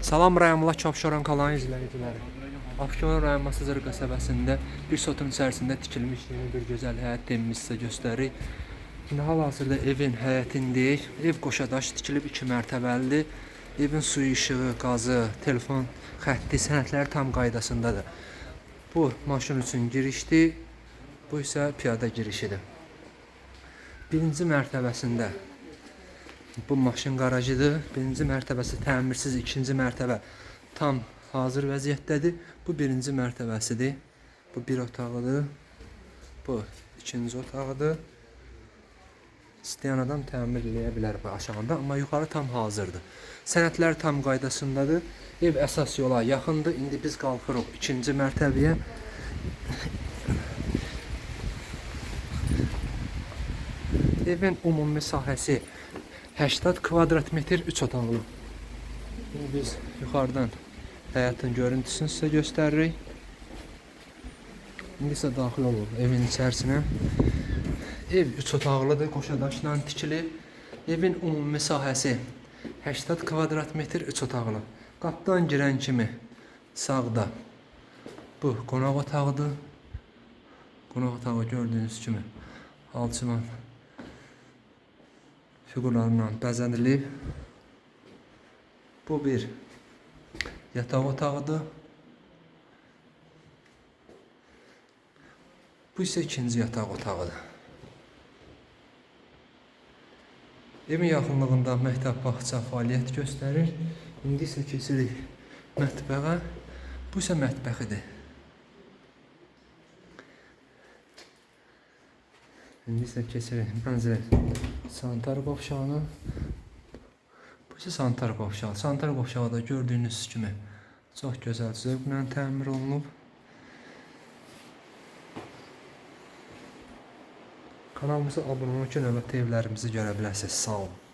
Salam rayonla Çapşoran qalan izləyiciləri. Abşeron rayon Masazır qəsəbəsində bir sotun içərisində tikilmiş yeni bir gözəl həyət temimiz sizə göstəririk. İndi hal-hazırda evin həyətindəyik. Ev qoşadaş tikilib 2 mərtəbəlidir. Evin suyu, işığı, qazı, telefon xətti, sənədləri tam qaydasındadır. Bu maşın üçün girişdir. Bu isə piyada girişidir. Birinci mərtəbəsində bu maşın qarajıdır. Birinci mərtəbəsi təmirsiz, ikinci mərtəbə tam hazır vəziyyətdədir. Bu birinci mərtəbəsidir. Bu bir otağıdır. Bu ikinci otağıdır. İstəyən adam təmir eləyə bilər bu aşağıda, amma yuxarı tam hazırdır. Sənədlər tam qaydasındadır. Ev əsas yola yaxındır. İndi biz qalxırıq ikinci mərtəbəyə. Evin ümumi sahəsi 80 kvadrat metr 3 otaqlı. Şimdi biz yuxarıdan həyatın görüntüsünü sizə göstəririk. İndi isə daxil olub evin içərisinə. Ev 3 otaqlıdır, qoşadaşla tikilib. Evin ümumi sahəsi 80 kvadrat metr 3 otaqlı. Qapıdan girən kimi sağda bu qonaq otağıdır. Qonaq otağı gördüyünüz kimi alçıman figurlarla bəzənilib. Bu bir yataq otağıdır. Bu isə ikinci yataq otağıdır. Evin yaxınlığında məktəb bağça fəaliyyət göstərir. İndi isə keçirik mətbəxə. Bu isə mətbəxidir. İndi isə keçirik mənzil sanitar qovşağına. Bu isə sanitar qovşağı. Sanitar qovşağı da gördüyünüz kimi çox gözəl zövqlə təmir olunub. Kanalımıza abunə olun ki, növbəti evlərimizi görə biləsiniz. Sağ olun.